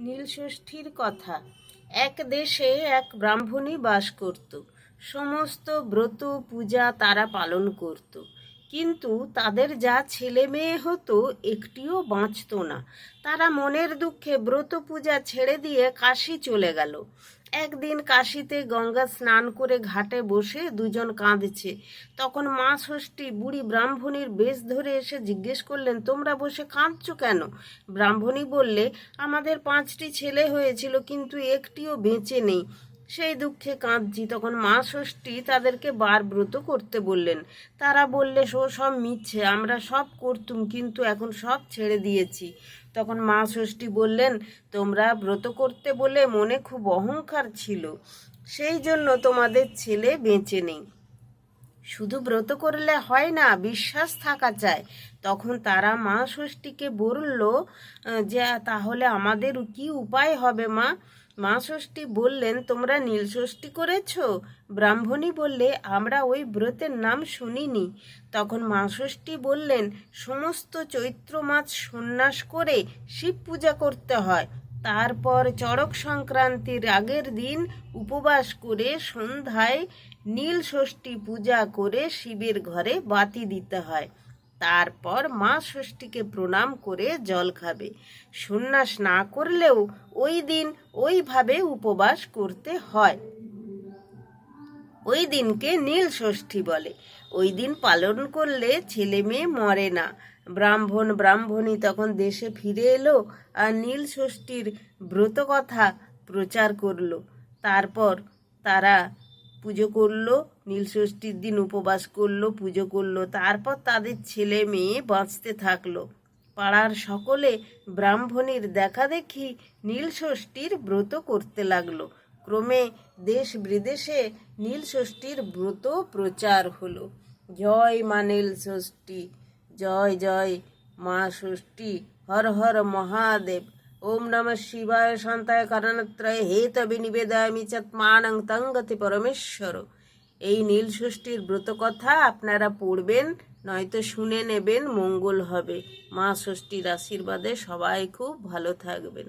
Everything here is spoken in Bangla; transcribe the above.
নীলষষ্ঠীর কথা। এক দেশে এক ব্রাহ্মণী বাস করত। সমস্ত ব্রত পূজা তারা পালন করত। কিন্তু তাদের যা ছেলে মেয়ে হতো, একটিও বাঁচত না। তারা মনের দুঃখে ব্রত পূজা ছেড়ে দিয়ে কাশি চলে গেল। একদিন কাশিতে গঙ্গা স্নান করে ঘাটে বসে দুজন কাঁদছে। তখন মা ষষ্ঠী বুড়ি ব্রাহ্মণীর বেশ ধরে এসে জিজ্ঞেস করলেন, তোমরা বসে কাঁদছ কেন? ব্রাহ্মণী বললে, আমাদের পাঁচটি ছেলে হয়েছিল, কিন্তু একটিও বেঁচে নেই। সেই দুঃখে কাঁদছি। তখন মা ষষ্ঠী তাদেরকে বার ব্রত করতে বললেন। তারা বললে সো সব মিথ্যে আমরা সব করতুম, কিন্তু এখন সব ছেড়ে দিয়েছি। তখন মা ষষ্ঠী বললেন, তোমরা ব্রত করতে বলে মনে খুব অহংকার ছিল। সেই জন্য তোমাদের ছেলে বেঁচে নেই। শুধু ব্রত করলে হয় না, বিশ্বাস থাকা চাই তখন তারা মা ষষ্ঠীকে বলল যে, তাহলে আমাদের কি উপায় হবে মা? মা ষষ্ঠী বললেন, তোমরা নীল ষষ্ঠী করেছ? ব্রাহ্মণী বললে, আমরা ওই ব্রতের নাম শুনিনি। তখন মা ষষ্ঠী বললেন, সমস্ত চৈত্র মাস সন্ন্যাস করে শিব পূজা করতে হয়। তারপর চড়ক সংক্রান্তির আগের দিন উপবাস করে সন্ধ্যায় নীল ষষ্ঠী পূজা করে শিবের ঘরে বাতি দিতে হয়। তারপর মা ষষ্ঠীকে প্রণাম করে জল খাবে। সন্ন্যাস না করলেও ওই দিন ওইভাবে উপবাস করতে হয়। ওই দিনকে নীল ষষ্ঠী বলে। ওই দিন পালন করলে ছেলে মেয়ে মরে না। ব্রাহ্মণ ব্রাহ্মণী তখন দেশে ফিরে এলো আর নীল ষষ্ঠীর ব্রত কথা প্রচার করল। তারপর তারা পুজো করল, নীল ষষ্ঠীর দিন উপবাস করল, পুজো করল। তারপর তাদের ছেলে মেয়ে বাঁচতে থাকল। পাড়ার সকলে ব্রাহ্মণীর দেখা দেখি নীল ষষ্ঠীর ব্রত করতে লাগল। ক্রমে দেশ বিদেশে নীল ষষ্ঠীর ব্রত প্রচার হলো। জয় মা নীল ষষ্ঠী, জয় জয় মা ষষ্ঠী, হর হর মহাদেব। ওম নম শিবায় শান্তায় কারণত্রয় হেতবে নিবেদয়ামি চত্মানং তঙ্গতি পরমেশ্বর। এই নীল ষষ্ঠীর ব্রত কথা আপনারা পড়বেন, নয়তো শুনে নেবেন, মঙ্গল হবে। মা ষষ্ঠীর আশীর্বাদে সবাই খুব ভালো থাকবেন।